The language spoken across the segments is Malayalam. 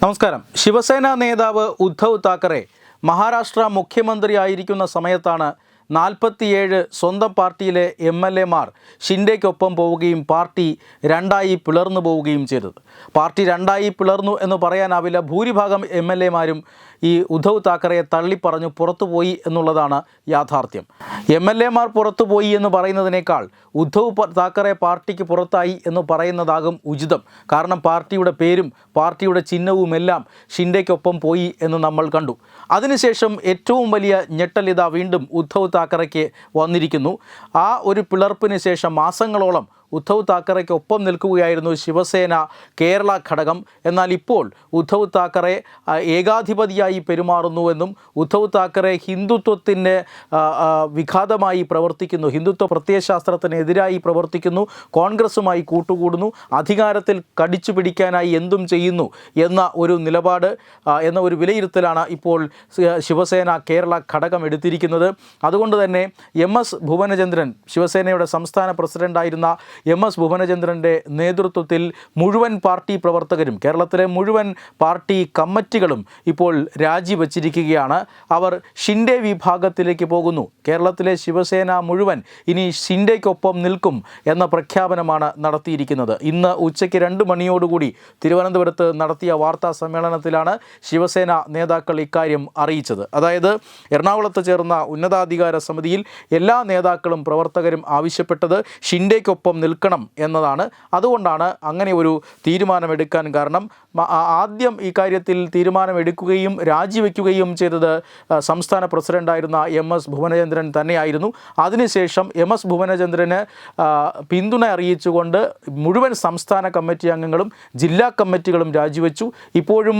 നമസ്കാരം. ശിവസേന നേതാവ് ഉദ്ധവ് താക്കറെ മഹാരാഷ്ട്ര മുഖ്യമന്ത്രി ആയിരിക്കുന്ന സമയത്താണ് നാൽപ്പത്തിയേഴ് സ്വന്തം പാർട്ടിയിലെ എം എൽ എമാർ ഷിൻഡേക്കൊപ്പം പോവുകയും പാർട്ടി രണ്ടായി പിളർന്നു പോവുകയും ചെയ്തത്. പാർട്ടി രണ്ടായി പിളർന്നു എന്ന് പറയാനാവില്ല. ഭൂരിഭാഗം എം എൽ എമാരും ഈ ഉദ്ധവ് താക്കറയെ തള്ളിപ്പറഞ്ഞു പുറത്തുപോയി എന്നുള്ളതാണ് യാഥാർത്ഥ്യം. എം എൽ എമാർ പുറത്തുപോയി എന്ന് പറയുന്നതിനേക്കാൾ ഉദ്ധവ് താക്കറെ പാർട്ടിക്ക് പുറത്തായി എന്ന് പറയുന്നതാകും ഉചിതം. കാരണം പാർട്ടിയുടെ പേരും പാർട്ടിയുടെ ചിഹ്നവുമെല്ലാം ഷിൻഡയ്ക്കൊപ്പം പോയി എന്ന് നമ്മൾ കണ്ടു. അതിനുശേഷം ഏറ്റവും വലിയ ഞെട്ടലിത വീണ്ടും ഉദ്ധവ് താക്കറയ്ക്ക് വന്നിരിക്കുന്നു. ആ ഒരു പിളർപ്പിന് ശേഷം മാസങ്ങളോളം ഉദ്ധവ് താക്കറയ്ക്ക് ഒപ്പം നിൽക്കുകയായിരുന്നു ശിവസേന കേരള ഘടകം. എന്നാൽ ഇപ്പോൾ ഉദ്ധവ് താക്കറെ ഏകാധിപതിയായി പെരുമാറുന്നുവെന്നും ഉദ്ധവ് താക്കറെ ആ, വിഘാതമായി പ്രവർത്തിക്കുന്നു. ഹിന്ദുത്വ പ്രത്യയശാസ്ത്രത്തിനെതിരായി പ്രവർത്തിക്കുന്നു. കോൺഗ്രസുമായി കൂട്ടുകൂടുന്നു. അധികാരത്തിൽ കടിച്ചു പിടിക്കാനായി എന്തും ചെയ്യുന്നു എന്ന ഒരു നിലപാട് എന്ന ഒരു വിലയിരുത്തലാണ് ഇപ്പോൾ ശിവസേന കേരള ഘടകം എടുത്തിരിക്കുന്നത്. അതുകൊണ്ട് തന്നെ എം എസ് ഭുവനചന്ദ്രൻ ശിവസേനയുടെ സംസ്ഥാന പ്രസിഡന്റായിരുന്ന എം എസ് ഭുവനചന്ദ്രന്റെ നേതൃത്വത്തിൽ മുഴുവൻ പാർട്ടി പ്രവർത്തകരും കേരളത്തിലെ മുഴുവൻ പാർട്ടി കമ്മിറ്റികളും ഇപ്പോൾ രാജിവച്ചിരിക്കുകയാണ്. അവർ ഷിൻഡെ വിഭാഗത്തിലേക്ക് പോകുന്നു. കേരളത്തിലെ ശിവസേന മുഴുവൻ ഇനി ഷിൻഡെക്കൊപ്പം നിൽക്കും എന്ന പ്രഖ്യാപനമാണ് നടത്തിയിരിക്കുന്നത്. ഇന്ന് ഉച്ചയ്ക്ക് രണ്ട് മണിയോടുകൂടി തിരുവനന്തപുരത്ത് നടത്തിയ വാർത്താ സമ്മേളനത്തിലാണ് ശിവസേന നേതാക്കൾ ഇക്കാര്യം അറിയിച്ചത്. അതായത് എറണാകുളത്ത് ചേർന്ന ഉന്നതാധികാര സമിതിയിൽ എല്ലാ നേതാക്കളും പ്രവർത്തകരും ആവശ്യപ്പെട്ടത് ഷിൻഡേക്കൊപ്പം നിൽക്കണം എന്നതാണ്. അതുകൊണ്ടാണ് അങ്ങനെ ഒരു തീരുമാനമെടുക്കാൻ കാരണം. ആദ്യം ഈ കാര്യത്തിൽ തീരുമാനമെടുക്കുകയും രാജിവെക്കുകയും ചെയ്തത് സംസ്ഥാന പ്രസിഡന്റായിരുന്ന എം എസ് ഭുവനചന്ദ്രൻ തന്നെയായിരുന്നു. അതിനുശേഷം എം എസ് ഭുവനചന്ദ്രന് പിന്തുണ അറിയിച്ചുകൊണ്ട് മുഴുവൻ സംസ്ഥാന കമ്മിറ്റി അംഗങ്ങളും ജില്ലാ കമ്മിറ്റികളും രാജിവെച്ചു. ഇപ്പോഴും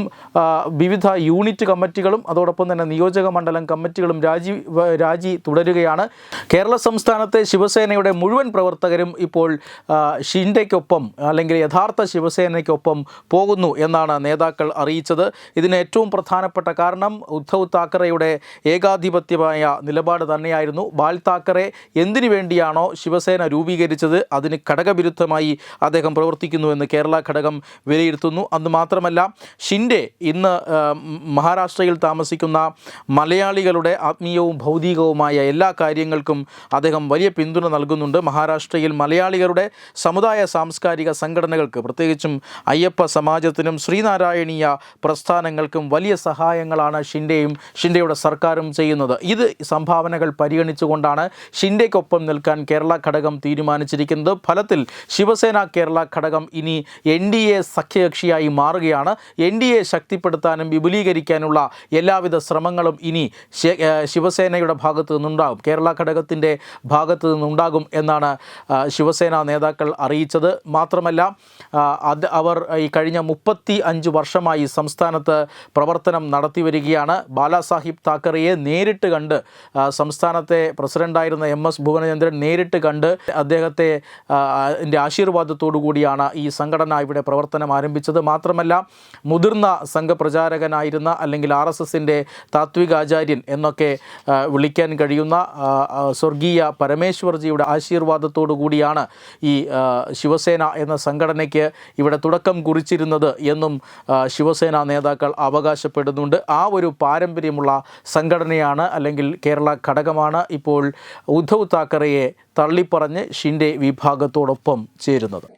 വിവിധ യൂണിറ്റ് കമ്മിറ്റികളും അതോടൊപ്പം തന്നെ നിയോജക മണ്ഡലം കമ്മിറ്റികളും രാജി രാജി തുടരുകയാണ്. കേരള സംസ്ഥാനത്തെ ശിവസേനയുടെ മുഴുവൻ പ്രവർത്തകരും ഇപ്പോൾ ഷിൻഡയ്ക്കൊപ്പം അല്ലെങ്കിൽ യഥാർത്ഥ ശിവസേനയ്ക്കൊപ്പം പോകുന്നു എന്നാണ് നേതാക്കൾ അറിയിച്ചത്. ഇതിന് ഏറ്റവും പ്രധാനപ്പെട്ട കാരണം ഉദ്ധവ് താക്കറെയുടെ ഏകാധിപത്യമായ നിലപാട് തന്നെയായിരുന്നു. ബാൽ താക്കറെ എന്തിനു വേണ്ടിയാണോ ശിവസേന രൂപീകരിച്ചത്? അതിന് ഘടകവിരുദ്ധമായി അദ്ദേഹം പ്രവർത്തിക്കുന്നു എന്ന് കേരള ഘടകം വിലയിരുത്തുന്നു. അന്ന് മാത്രമല്ല ഷിൻഡെ ഇന്ന് മഹാരാഷ്ട്രയിൽ താമസിക്കുന്ന മലയാളികളുടെ ആത്മീയവും ഭൗതികവുമായ എല്ലാ കാര്യങ്ങൾക്കും അദ്ദേഹം വലിയ പിന്തുണ നൽകുന്നുണ്ട്. മഹാരാഷ്ട്രയിൽ മലയാളികളുടെ സമുദായ സാംസ്കാരിക സംഘടനകൾക്ക് പ്രത്യേകിച്ചും അയ്യപ്പ സമാജത്തിനും ശ്രീനാരായണീയ പ്രസ്ഥാനങ്ങൾക്കും വലിയ സഹായങ്ങളാണ് ഷിൻഡെയും ഷിൻഡെയുടെ സർക്കാരും ചെയ്യുന്നത്. ഇത് സംഭാവനകൾ പരിഗണിച്ചുകൊണ്ടാണ് ഷിൻഡെക്കൊപ്പം നിൽക്കാൻ കേരള ഘടകം തീരുമാനിച്ചിരിക്കുന്നത്. ഫലത്തിൽ ശിവസേന കേരള ഘടകം ഇനി എൻ ഡി എ സഖ്യകക്ഷിയായി മാറുകയാണ്. എൻ ഡി എ ശക്തിപ്പെടുത്താനും വിപുലീകരിക്കാനുള്ള എല്ലാവിധ ശ്രമങ്ങളും ഇനി ശിവസേനയുടെ ഭാഗത്തു നിന്നുണ്ടാകും. കേരള ഘടകത്തിന്റെ ഭാഗത്തു നിന്നുണ്ടാകും എന്നാണ് ആ, ശിവസേന നേതാക്കൾ അറിയിച്ചത്. മാത്രമല്ല അത് അവർ ഈ കഴിഞ്ഞ മുപ്പത്തി അഞ്ച് വർഷമായി സംസ്ഥാനത്ത് പ്രവർത്തനം നടത്തി വരികയാണ് ബാലാസാഹിബ് താക്കറെയെ നേരിട്ട് കണ്ട് സംസ്ഥാനത്തെ പ്രസിഡന്റായിരുന്ന എം എസ് ഭുവനചന്ദ്രൻ നേരിട്ട് കണ്ട് അദ്ദേഹത്തെ ആശീർവാദത്തോടു കൂടിയാണ് ഈ സംഘടന ഇവിടെ പ്രവർത്തനം ആരംഭിച്ചത്. മാത്രമല്ല മുതിർന്ന സംഘപ്രചാരകനായിരുന്ന അല്ലെങ്കിൽ ആർ എസ് എസിന്റെ താത്വികാചാര്യൻ എന്നൊക്കെ വിളിക്കാൻ കഴിയുന്ന സ്വർഗീയ പരമേശ്വർജിയുടെ ആശീർവാദത്തോടു കൂടിയാണ് ഈ ശിവസേന എന്ന സംഘടനയ്ക്ക് ഇവിടെ തുടക്കം കുറിച്ചിരുന്നത് എന്നും ശിവസേന നേതാക്കൾ അവകാശപ്പെടുന്നുണ്ട്. ആ ഒരു പാരമ്പര്യമുള്ള സംഘടനയാണ് അല്ലെങ്കിൽ കേരള ഘടകമാണ് ഇപ്പോൾ ഉദ്ധവ് താക്കറയെ തള്ളിപ്പറഞ്ഞ് ഷിൻഡെ വിഭാഗത്തോടൊപ്പം ചേരുന്നത്.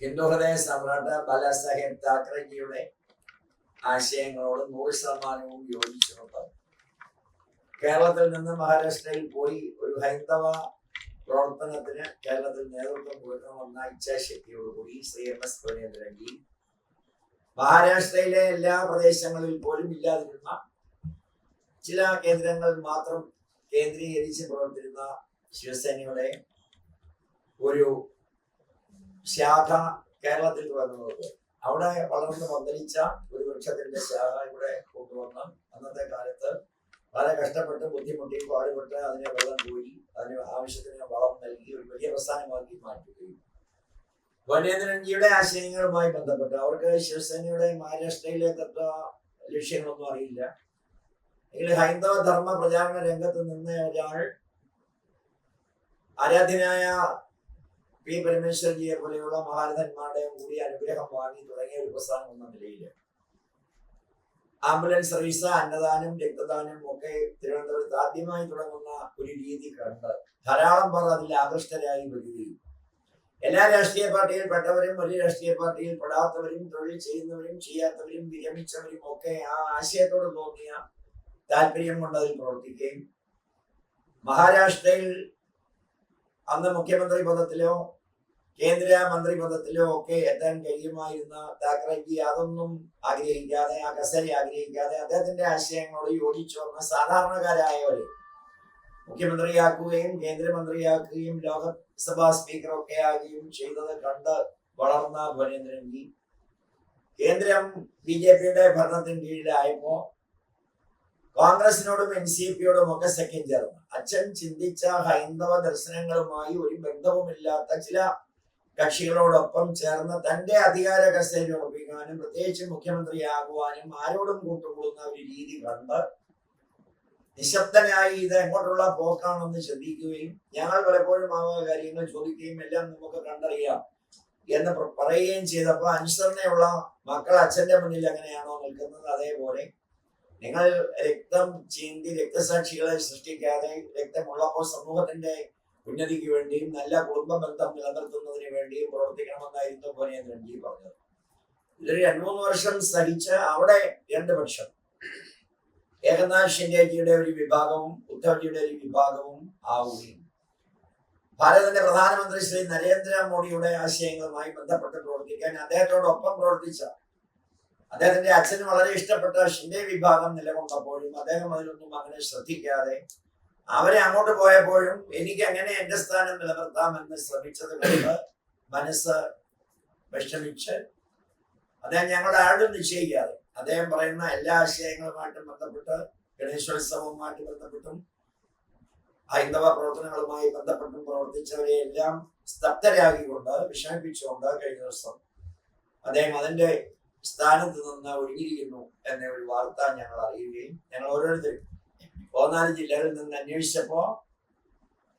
ഹിന്ദു ഹൃദയ സമ്രാട്ട് ബാലാസാഹേബ് താക്കറെജിയുടെ ആശയങ്ങളോട് നൂറ് ശതമാനവും യോജിച്ചുകൊണ്ട് കേരളത്തിൽ നിന്ന് മഹാരാഷ്ട്രയിൽ പോയി ഒരു ഹൈന്ദവ പ്രവർത്തനത്തിന് കേരളത്തിൽ നേതൃത്വം കൊടുക്കണമെന്ന ഇച്ഛാശക്തിയോടുകൂടി ശ്രീ എം എസ് ഭുവനേന്ദ്രൻജി മഹാരാഷ്ട്രയിലെ എല്ലാ പ്രദേശങ്ങളിൽ പോലും ഇല്ലാതിരുന്ന ചില കേന്ദ്രങ്ങൾ മാത്രം കേന്ദ്രീകരിച്ച് പ്രവർത്തിക്കുന്ന ശിവസേനയുടെ ഒരു ശാഖ കേരളത്തിൽ തുറന്നത് അവിടെ വളർന്ന് പന്തലിച്ച ഒരു വൃക്ഷത്തിന്റെ ശാഖ ഇവിടെ കൊണ്ടുവന്ന് അന്നത്തെ കാലത്ത് വളരെ കഷ്ടപ്പെട്ട് ബുദ്ധിമുട്ടി പാടുപെട്ട് അതിനെ വെള്ളം കോരി അതിന് ആവശ്യത്തിന് വളം നൽകി ഒരു വലിയ പ്രസ്ഥാനമാക്കി മാറ്റുകയും വനേന്ദ്രൻജിയുടെ ആശയങ്ങളുമായി ബന്ധപ്പെട്ട് അവർക്ക് ശിവസേനയുടെ മഹാരാഷ്ട്രയിലെ തത്വ ലക്ഷ്യങ്ങളൊന്നും അറിയില്ല. എങ്കിലും ഹൈന്ദവ ധർമ്മ പ്രചാരണ രംഗത്ത് നിന്ന് ഒരാൾ ആരാധ്യനായ പി പരമേശ്വരജിയെ പോലെയുള്ള മഹാരഥന്മാരുടെയും കൂടി അനുഗ്രഹം വാങ്ങി തുടങ്ങിയ ഒരു പ്രസ്ഥാനം എന്ന നിലയിൽ ആംബുലൻസ് സർവീസ് അന്നദാനം രക്തദാനം ഒക്കെ തിരുവനന്തപുരത്ത് ആദ്യമായി തുടങ്ങുന്ന ഒരു രീതി കണ്ട് ധാരാളം പേർ അതിൽ ആകൃഷ്ടരായി വരികയും. എല്ലാ രാഷ്ട്രീയ പാർട്ടിയിൽ പെട്ടവരും ഒരു രാഷ്ട്രീയ പാർട്ടിയിൽ പെടാത്തവരും തൊഴിൽ ചെയ്യുന്നവരും ചെയ്യാത്തവരും വിരമിച്ചവരും ഒക്കെ ആ ആശയത്തോട് തോന്നിയ താല്പര്യം കൊണ്ട് അതിൽ പ്രവർത്തിക്കുകയും. മഹാരാഷ്ട്രയിൽ അന്ന് മുഖ്യമന്ത്രി പദത്തിലോ കേന്ദ്ര മന്ത്രി പദത്തിലോ ഒക്കെ എത്താൻ കഴിയുമായിരുന്ന താക്കറേജി അതൊന്നും ആഗ്രഹിക്കാതെ ആ കസേര ആഗ്രഹിക്കാതെ അദ്ദേഹത്തിന്റെ ആശയങ്ങളോട് യോജിച്ചു വന്ന സാധാരണക്കാരായവര് മുഖ്യമന്ത്രിയാക്കുകയും കേന്ദ്രമന്ത്രിയാക്കുകയും ലോകസഭാ സ്പീക്കറൊക്കെ ആകുകയും ചെയ്തത് കണ്ട് വളർന്ന ഭുവനേന്ദ്രൻജി കേന്ദ്രം ബി ജെ പിയുടെ ഭരണത്തിന് കീഴിലായപ്പോ കോൺഗ്രസിനോടും എൻ സി പിയോടും ഒക്കെ സഖ്യം ചേർന്നു. അച്ഛൻ ചിന്തിച്ച ഹൈന്ദവ ദർശനങ്ങളുമായി ഒരു ബന്ധവുമില്ലാത്ത ചില കക്ഷികളോടൊപ്പം ചേർന്ന് തന്റെ അധികാര കസേര ഉറപ്പിക്കാനും പ്രത്യേകിച്ച് മുഖ്യമന്ത്രിയാകുവാനും ആരോടും കൂട്ടുകൂടുന്ന ഒരു രീതി കണ്ട് നിശബ്ദനായി ഇത് എങ്ങോട്ടുള്ള പോക്കാണെന്ന് ചിന്തിക്കുകയും ഞങ്ങൾ പലപ്പോഴും ആ കാര്യങ്ങൾ ചോദിക്കുകയും എല്ലാം നമുക്ക് കണ്ടറിയാം എന്ന് പറയുകയും ചെയ്തപ്പോൾ അനുസരണയുള്ള മക്കൾ അച്ഛന്റെ മുന്നിൽ എങ്ങനെയാണോ നിൽക്കുന്നത്? അതേപോലെ നിങ്ങൾ രക്തം ചീന്തി രക്തസാക്ഷികളെ സൃഷ്ടിക്കാതെ രക്തമുള്ളപ്പോൾ സമൂഹത്തിന്റെ ഉന്നതിക്ക് വേണ്ടിയും നല്ല കുടുംബ ബന്ധം നിലനിർത്തുന്നതിന് വേണ്ടിയും പ്രവർത്തിക്കണമെന്നായിരുന്നു ഭുവനേന്ദ്രൻജി പറഞ്ഞത്. ഇതൊരു രണ്ടു വർഷം സഹിച്ച് അവിടെ രണ്ട് പക്ഷം ഏകനാഥ് ഷിൻഡേജിയുടെ ഒരു വിഭാഗവും ഉദ്ധവ്ജിയുടെ ഒരു വിഭാഗവും ആവുകയും. ഭാരതത്തിന്റെ പ്രധാനമന്ത്രി ശ്രീ നരേന്ദ്രമോദിയുടെ ആശയങ്ങളുമായി ബന്ധപ്പെട്ട് പ്രവർത്തിക്കാൻ അദ്ദേഹത്തോടൊപ്പം പ്രവർത്തിച്ച അദ്ദേഹത്തിന്റെ അച്ഛന് വളരെ ഇഷ്ടപ്പെട്ട ഷിൻഡെ വിഭാഗം നിലകൊണ്ടപ്പോഴും അദ്ദേഹം അതിലൊന്നും അങ്ങനെ ശ്രദ്ധിക്കാതെ അവരെ അങ്ങോട്ട് പോയപ്പോഴും എനിക്ക് അങ്ങനെ എന്റെ സ്ഥാനം നിലനിർത്താമെന്ന് ശ്രമിച്ചത് കൊണ്ട് മനസ്സ് വിഷമിച്ച് അദ്ദേഹം ഞങ്ങളുടെ ആരും നിശ്ചയിക്കാതെ അദ്ദേഹം പറയുന്ന എല്ലാ ആശയങ്ങളുമായിട്ടും ബന്ധപ്പെട്ട് ഗണേശോത്സവവുമായിട്ട് ബന്ധപ്പെട്ടും ഹൈന്ദവ പ്രവർത്തനങ്ങളുമായി ബന്ധപ്പെട്ടും പ്രവർത്തിച്ചവരെ എല്ലാം സ്തബ്ധരാക്കിക്കൊണ്ട് വിഷമിപ്പിച്ചുകൊണ്ട് കഴിഞ്ഞ ദിവസം അദ്ദേഹം അതിന്റെ സ്ഥാനത്ത് നിന്ന് ഒഴിഞ്ഞിരിക്കുന്നു എന്ന ഒരു വാർത്ത ഞങ്ങൾ അറിയുകയും ഞങ്ങൾ ഓരോരുത്തരും പതിനാല് ജില്ലകളിൽ നിന്ന് അന്വേഷിച്ചപ്പോ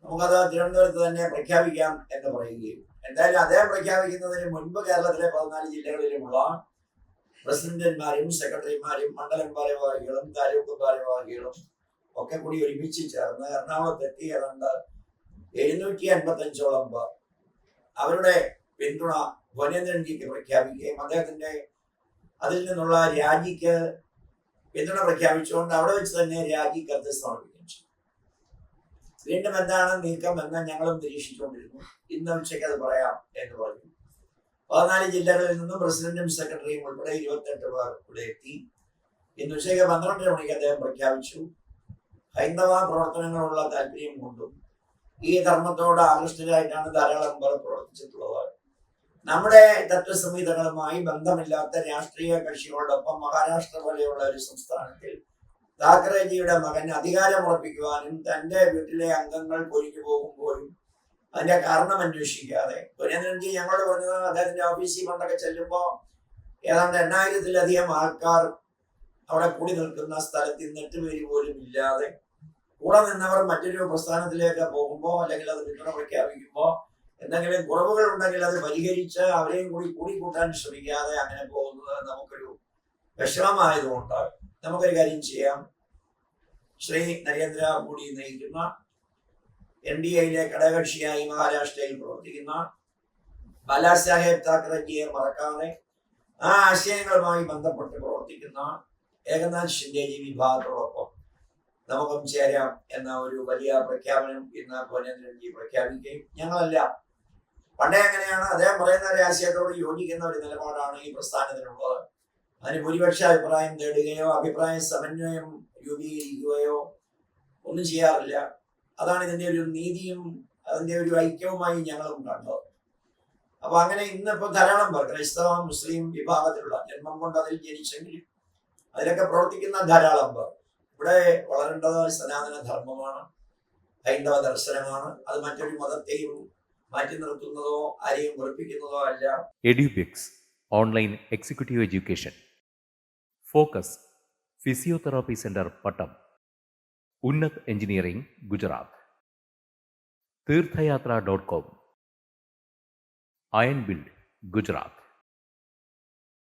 നമുക്കത് തിരുവനന്തപുരത്ത് തന്നെ പ്രഖ്യാപിക്കാം എന്ന് പറയുകയും എന്തായാലും അദ്ദേഹം പ്രഖ്യാപിക്കുന്നതിന് മുൻപ് കേരളത്തിലെ പതിനാല് ജില്ലകളിലുമുള്ള പ്രസിഡന്റന്മാരും സെക്രട്ടറിമാരും മണ്ഡലം ഭാരവാഹികളും താലൂക്ക് ഭാരവാഹികളും ഒക്കെ കൂടി ഒരുമിച്ച് ചേർന്ന് എറണാകുളത്തെത്തി. ഏതാണ്ട് എഴുന്നൂറ്റി അൻപത്തി അഞ്ചോളം പേർ അവരുടെ പിന്തുണ ഭുവനേന്ദ്രൻജിക്ക് പ്രഖ്യാപിക്കുകയും അദ്ദേഹത്തിന്റെ അതിൽ നിന്നുള്ള രാജിക്ക് പിന്തുണ പ്രഖ്യാപിച്ചുകൊണ്ട് അവിടെ വെച്ച് തന്നെ രാജി കത്ത് സമർപ്പിക്കുകയും ചെയ്തു. വീണ്ടും എന്താണ് നീക്കം എന്ന് ഞങ്ങളും നിരീക്ഷിച്ചുകൊണ്ടിരുന്നു. ഇന്ന് ഉച്ചയ്ക്ക് അത് പറയാം എന്ന് പറഞ്ഞു. പതിനാല് ജില്ലകളിൽ നിന്നും പ്രസിഡന്റും സെക്രട്ടറിയും ഉൾപ്പെടെ ഇരുപത്തെട്ട് പേർ ഇവിടെ എത്തി. ഇന്ന് ഉച്ചയ്ക്ക് പന്ത്രണ്ടര മണിക്ക് അദ്ദേഹം പ്രഖ്യാപിച്ചു. ഹൈന്ദവ പ്രവർത്തനങ്ങളുള്ള താല്പര്യം കൊണ്ടും ഈ ധർമ്മത്തോട് ആകൃഷ്ടരായിട്ടാണ് ധാരാളം പേർ പ്രവർത്തിച്ചിട്ടുള്ളത്. നമ്മുടെ തത്വസംഹിതകളുമായി ബന്ധമില്ലാത്ത രാഷ്ട്രീയ കക്ഷികളോടൊപ്പം മഹാരാഷ്ട്ര പോലെയുള്ള ഒരു സംസ്ഥാനത്തിൽ താക്കറേജിയുടെ മകൻ അധികാരമുറപ്പിക്കുവാനും തന്റെ വീട്ടിലെ അംഗങ്ങൾ പൊരിഞ്ഞു പോകുമ്പോഴും അതിന്റെ കാരണം അന്വേഷിക്കാതെ. സുരേന്ദ്രൻജി ഞങ്ങളോട് പറഞ്ഞത് അദ്ദേഹത്തിന്റെ ഓഫീസിൽ കൊണ്ടൊക്കെ ചെല്ലുമ്പോൾ ഏതാണ്ട് എണ്ണായിരത്തിലധികം ആൾക്കാർ അവിടെ കൂടി നിൽക്കുന്ന സ്ഥലത്ത് ഇന്നിട്ട് പേര് പോലും ഇല്ലാതെ കൂടെ നിന്നവർ മറ്റൊരു പ്രസ്ഥാനത്തിലേക്ക് പോകുമ്പോൾ അല്ലെങ്കിൽ അത് പിന്തുണ പ്രഖ്യാപിക്കുമ്പോൾ എന്തെങ്കിലും കുറവുകൾ ഉണ്ടെങ്കിൽ അത് പരിഹരിച്ച് അവരെയും കൂടി കൂട്ടാൻ ശ്രമിക്കാതെ അങ്ങനെ പോകുന്നത് നമുക്കൊരു വിഷമമായതുകൊണ്ട് നമുക്കൊരു കാര്യം ചെയ്യാം. ശ്രീ നരേന്ദ്ര മോദി നയിക്കുന്ന എൻ ഡി എയിലെ ഘടകകക്ഷിയായി മഹാരാഷ്ട്രയിൽ പ്രവർത്തിക്കുന്ന ബാലാസാഹേബ് താക്കറെജിയെ മറക്കാതെ ആ ആശയങ്ങളുമായി ബന്ധപ്പെട്ട് പ്രവർത്തിക്കുന്ന ഏകനാഥ് ഷിൻഡേജി വിഭാഗത്തോടൊപ്പം നമുക്കും ചേരാം എന്ന ഒരു വലിയ പ്രഖ്യാപനം ഇന്ന് ഭുവനേന്ദ്രൻജി പ്രഖ്യാപിക്കുകയും ഞങ്ങളല്ല. പണ്ടേ അങ്ങനെയാണ്. അദ്ദേഹം പറയുന്ന ഒരു ആശയത്തോട് യോജിക്കുന്ന ഒരു നിലപാടാണ് ഈ പ്രസ്ഥാനത്തിനുള്ളത്. അതിന് ഭൂരിപക്ഷ അഭിപ്രായം തേടുകയോ അഭിപ്രായ സമന്വയം രൂപീകരിക്കുകയോ ഒന്നും ചെയ്യാറില്ല. അതാണ് ഇതിന്റെ ഒരു നീതിയും അതിന്റെ ഒരു ഐക്യവുമായി ഞങ്ങളും കണ്ടത്. അപ്പൊ അങ്ങനെ ഇന്നിപ്പോ ധാരാളം പേർ ക്രൈസ്തവ മുസ്ലിം വിഭാഗത്തിലുള്ള ജന്മം കൊണ്ട് അതിൽ ജനിച്ചെങ്കിലും അതിലൊക്കെ പ്രവർത്തിക്കുന്ന ധാരാളം പേർ ഇവിടെ വളരേണ്ടത് സനാതന ധർമ്മമാണ് ഹൈന്ദവ ദർശനമാണ്. അത് മറ്റൊരു മതത്തെയും മാറ്റി നിർത്തുന്നതോ ആരെയും വെറുപ്പിക്കുന്നതോ അല്ല. Edubix online executive education. Focus physiotherapy centre Pattom. Unnat engineering Gujarat. Theerthayathra dot com. Iron build Gujarat.